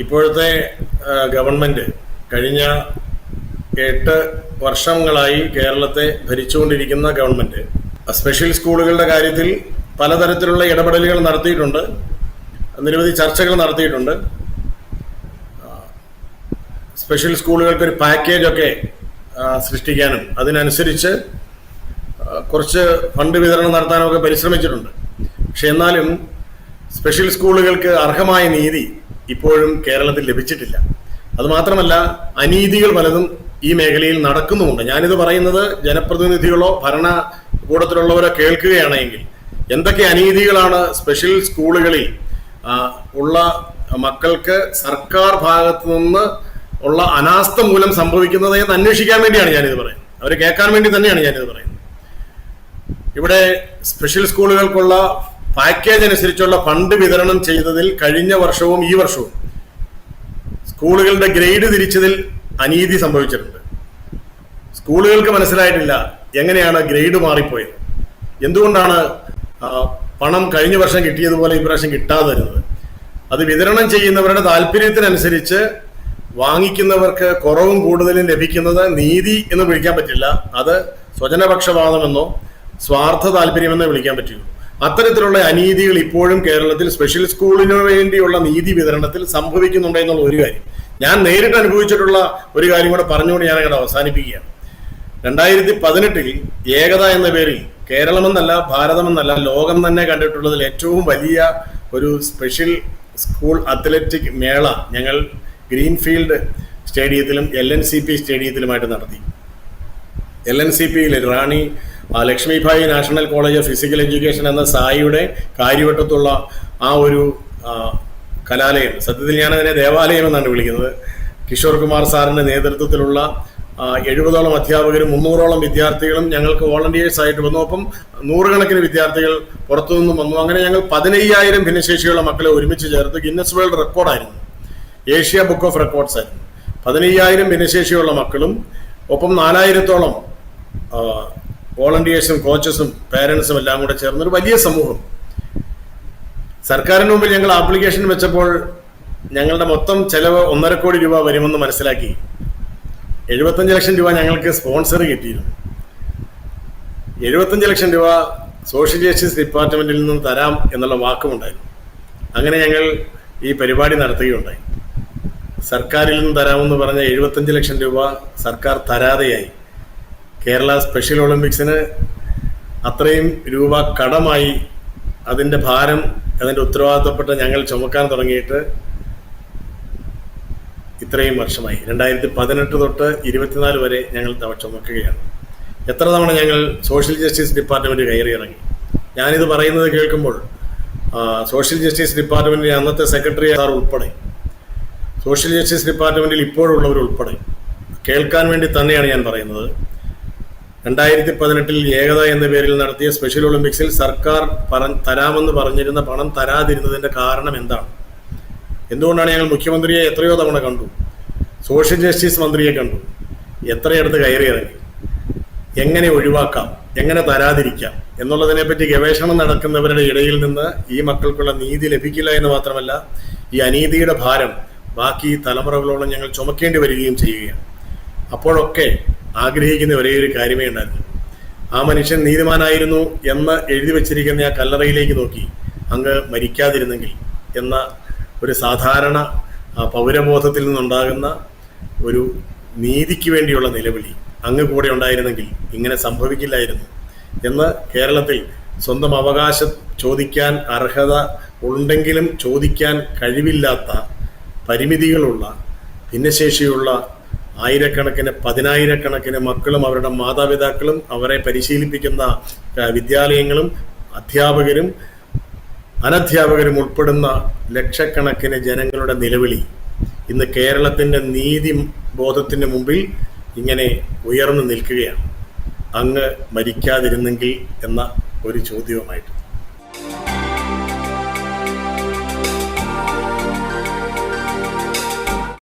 ഇപ്പോഴത്തെ ഗവൺമെന്റ് കഴിഞ്ഞ എട്ട് വർഷങ്ങളായി കേരളത്തെ ഭരിച്ചുകൊണ്ടിരിക്കുന്ന ഗവൺമെന്റ് സ്പെഷ്യൽ സ്കൂളുകളുടെ കാര്യത്തിൽ പലതരത്തിലുള്ള ഇടപെടലുകൾ നടത്തിയിട്ടുണ്ട് നിരവധി ചർച്ചകൾ നടത്തിയിട്ടുണ്ട്. സ്പെഷ്യൽ സ്കൂളുകൾക്ക് ഒരു പാക്കേജൊക്കെ സൃഷ്ടിക്കാനും അതിനനുസരിച്ച് കുറച്ച് ഫണ്ട് വിതരണം നടത്താനൊക്കെ പരിശ്രമിച്ചിട്ടുണ്ട്. പക്ഷെ എന്നാലും സ്പെഷ്യൽ സ്കൂളുകൾക്ക് അർഹമായ നീതി ഇപ്പോഴും കേരളത്തിൽ ലഭിച്ചിട്ടില്ല. അതുമാത്രമല്ല അനീതികൾ പലതും ഈ മേഖലയിൽ നടക്കുന്നുമുണ്ട്. ഞാനിത് പറയുന്നത് ജനപ്രതിനിധികളോ ഭരണകൂടത്തിലുള്ളവരോ കേൾക്കുകയാണെങ്കിൽ എന്തൊക്കെ അനീതികളാണ് സ്പെഷ്യൽ സ്കൂളുകളിൽ ഉള്ള മക്കൾക്ക് സർക്കാർ ഭാഗത്തു നിന്ന് ഉള്ള അനാസ്ഥ മൂലം സംഭവിക്കുന്നത് എന്ന് അന്വേഷിക്കാൻ വേണ്ടിയാണ് ഞാനിത് പറയുന്നത്. അവർ കേൾക്കാൻ വേണ്ടി തന്നെയാണ് ഞാനിത് പറയുന്നത്. ഇവിടെ സ്പെഷ്യൽ സ്കൂളുകൾക്കുള്ള പാക്കേജ് അനുസരിച്ചുള്ള ഫണ്ട് വിതരണം ചെയ്തതിൽ കഴിഞ്ഞ വർഷവും ഈ വർഷവും സ്കൂളുകളുടെ ഗ്രേഡ് തിരിച്ചതിൽ അനീതി സംഭവിച്ചിട്ടുണ്ട്. സ്കൂളുകൾക്ക് മനസ്സിലായിട്ടില്ല എങ്ങനെയാണ് ഗ്രേഡ് മാറിപ്പോയത്. എന്തുകൊണ്ടാണ് പണം കഴിഞ്ഞ വർഷം കിട്ടിയതുപോലെ ഇപ്രാവശ്യം കിട്ടാതെ വരുന്നത്? അത് വിതരണം ചെയ്യുന്നവരുടെ താല്പര്യത്തിനനുസരിച്ച് വാങ്ങിക്കുന്നവർക്ക് കുറവും കൂടുതലും ലഭിക്കുന്നത് നീതി എന്ന് വിളിക്കാൻ പറ്റില്ല. അത് സ്വജനപക്ഷപാതമെന്നോ സ്വാർത്ഥ താല്പര്യമെന്നോ വിളിക്കാൻ പറ്റുള്ളൂ അത്തരത്തിലുള്ള അനീതികൾ ഇപ്പോഴും കേരളത്തിൽ സ്പെഷ്യൽ സ്കൂളിന് വേണ്ടിയുള്ള നീതി വിതരണത്തിൽ സംഭവിക്കുന്നുണ്ട് എന്നുള്ള ഒരു കാര്യം. ഞാൻ നേരിട്ട് അനുഭവിച്ചിട്ടുള്ള ഒരു കാര്യം കൂടെ പറഞ്ഞുകൊണ്ട് ഞാൻ അങ്ങോട്ട് അവസാനിപ്പിക്കുകയാണ്. രണ്ടായിരത്തി പതിനെട്ടിൽ ഏകത എന്ന പേരിൽ കേരളമെന്നല്ല ഭാരതമെന്നല്ല ലോകം തന്നെ കണ്ടിട്ടുള്ളതിൽ ഏറ്റവും വലിയ ഒരു സ്പെഷ്യൽ സ്കൂൾ അത്ലറ്റിക് മേള ഞങ്ങൾ ഗ്രീൻഫീൽഡ് സ്റ്റേഡിയത്തിലും എൽ എൻ സി പി സ്റ്റേഡിയത്തിലുമായിട്ട് നടത്തി. എൽ എൻ സി പിയിൽ Rani Lakshmibai national college of physical education എന്ന സായിയുടെ കാര്യവട്ടത്തുള്ള ആ ഒരു കലാലയം. സത്യത്തിൽ ഞാനതിനെ ദേവാലയം എന്നാണ് വിളിക്കുന്നത്. കിഷോർ കുമാർ സാറിന്റെ നേതൃത്വത്തിലുള്ള എഴുപതോളം അധ്യാപകരും മുന്നൂറോളം വിദ്യാർത്ഥികളും ഞങ്ങൾക്ക് വോളണ്ടിയേഴ്സ് ആയിട്ട് വന്നു. അപ്പം നൂറുകണക്കിന് വിദ്യാർത്ഥികൾ പുറത്തുനിന്നും വന്നു. അങ്ങനെ ഞങ്ങൾ പതിനയ്യായിരം ഭിന്നശേഷിയുള്ള മക്കളെ ഒരുമിച്ച് ചേർത്ത് ഗിന്നസ് വേൾഡ് റെക്കോർഡായിരുന്നു ഏഷ്യ ബുക്ക് ഓഫ് റെക്കോർഡ്സ് ആയിരുന്നു. പതിനയ്യായിരം ഭിന്നശേഷിയുള്ള മക്കളും ഒപ്പം നാലായിരത്തോളം വോളണ്ടിയേഴ്സും കോച്ചസും പേരൻസും എല്ലാം കൂടെ ചേർന്ന് ഒരു വലിയ സമൂഹം. സർക്കാരിന് മുമ്പിൽ ഞങ്ങൾ ആപ്ലിക്കേഷൻ വെച്ചപ്പോൾ ഞങ്ങളുടെ മൊത്തം ചെലവ് ഒന്നര കോടി രൂപ വരുമെന്ന് മനസ്സിലാക്കി. എഴുപത്തഞ്ച് ലക്ഷം രൂപ ഞങ്ങൾക്ക് സ്പോൺസർ കിട്ടിയിരുന്നു. എഴുപത്തഞ്ച് ലക്ഷം രൂപ സോഷ്യൽ ജസ്റ്റിസ് ഡിപ്പാർട്ട്മെന്റിൽ നിന്ന് തരാം എന്നുള്ള വാക്കുമുണ്ടായിരുന്നു. അങ്ങനെ ഞങ്ങൾ ഈ പരിപാടി നടത്തുകയുണ്ടായി. സർക്കാരിൽ നിന്ന് തരാമെന്ന് പറഞ്ഞ എഴുപത്തഞ്ച് ലക്ഷം രൂപ സർക്കാർ തരാതെയായി. കേരള സ്പെഷ്യൽ ഒളിമ്പിക്സിന് അത്രയും രൂപ കടമായി അതിന്റെ ഭാരം അതിന്റെ ഉത്തരവാദിത്തപ്പെട്ട ഞങ്ങൾ ചുമക്കാൻ തുടങ്ങിയിട്ട് ഇത്രയും വർഷമായി. രണ്ടായിരത്തി പതിനെട്ട് തൊട്ട് ഇരുപത്തിനാല് വരെ ഞങ്ങൾ ചുമക്കുകയാണ്. എത്ര തവണ ഞങ്ങൾ സോഷ്യൽ ജസ്റ്റിസ് ഡിപ്പാർട്ട്മെന്റ് കയറി ഇറങ്ങി ഞാനിത് പറയുന്നത് കേൾക്കുമ്പോൾ സോഷ്യൽ ജസ്റ്റിസ് ഡിപ്പാർട്ട്മെന്റിന്റെ അന്നത്തെ സെക്രട്ടറി സാർ ഉൾപ്പെടെ സോഷ്യൽ ജസ്റ്റിസ് ഡിപ്പാർട്ട്മെന്റിൽ ഇപ്പോഴുള്ളവർ ഉൾപ്പെടെ കേൾക്കാൻ വേണ്ടി തന്നെയാണ് ഞാൻ പറയുന്നത്. രണ്ടായിരത്തി പതിനെട്ടിൽ ഏകത എന്ന പേരിൽ നടത്തിയ സ്പെഷ്യൽ ഒളിമ്പിക്സിൽ സർക്കാർ പറ തരാമെന്ന് പറഞ്ഞിരുന്ന പണം തരാതിരുന്നതിന്റെ കാരണം എന്താണ്? എന്തുകൊണ്ടാണ് ഞങ്ങൾ മുഖ്യമന്ത്രിയെ എത്രയോ തവണ കണ്ടു സോഷ്യൽ ജസ്റ്റിസ് മന്ത്രിയെ കണ്ടു എത്രയിടത്ത് കയറി ഇറങ്ങി എങ്ങനെ ഒഴിവാക്കാം എങ്ങനെ തരാതിരിക്കാം എന്നുള്ളതിനെപ്പറ്റി ഗവേഷണം നടക്കുന്നവരുടെ ഇടയിൽ നിന്ന് ഈ മക്കൾക്കുള്ള നീതി ലഭിക്കില്ല എന്ന് മാത്രമല്ല ഈ അനീതിയുടെ ഭാരം ബാക്കി തലമുറകളോളം ഞങ്ങൾ ചുമക്കേണ്ടി വരികയും ചെയ്യുകയാണ്. അപ്പോഴൊക്കെ ആഗ്രഹിക്കുന്ന ഒരേ ഒരു കാര്യമേ ഉണ്ടായിരുന്നു ആ മനുഷ്യൻ നീതിമാനായിരുന്നു എന്ന് എഴുതി വച്ചിരിക്കുന്ന ആ കല്ലറയിലേക്ക് നോക്കി. അങ്ങ് മരിക്കാതിരുന്നെങ്കിൽ എന്ന ഒരു സാധാരണ പൗരബോധത്തിൽ നിന്നുണ്ടാകുന്ന ഒരു നീതിക്ക് വേണ്ടിയുള്ള നിലവിളി അങ്ങ് കൂടെ ഉണ്ടായിരുന്നെങ്കിൽ ഇങ്ങനെ സംഭവിക്കില്ലായിരുന്നു എന്ന് കേരളത്തിൽ സ്വന്തം അവകാശം ചോദിക്കാൻ അർഹത ഉണ്ടെങ്കിലും ചോദിക്കാൻ കഴിവില്ലാത്ത പരിമിതികളുള്ള ഭിന്നശേഷിയുള്ള ആയിരക്കണക്കിന് പതിനായിരക്കണക്കിന് മക്കളും അവരുടെ മാതാപിതാക്കളും അവരെ പരിശീലിപ്പിക്കുന്ന വിദ്യാലയങ്ങളും അധ്യാപകരും അനധ്യാപകരും ഉൾപ്പെടുന്ന ലക്ഷക്കണക്കിന് ജനങ്ങളുടെ നിലവിളി ഇന്ന് കേരളത്തിന്റെ നീതി ബോധത്തിന് മുമ്പിൽ ഇങ്ങനെ ഉയർന്നു നിൽക്കുകയാണ്. അങ്ങ് മരിക്കാതിരുന്നെങ്കിൽ എന്ന ഒരു ചോദ്യവുമായിട്ട്.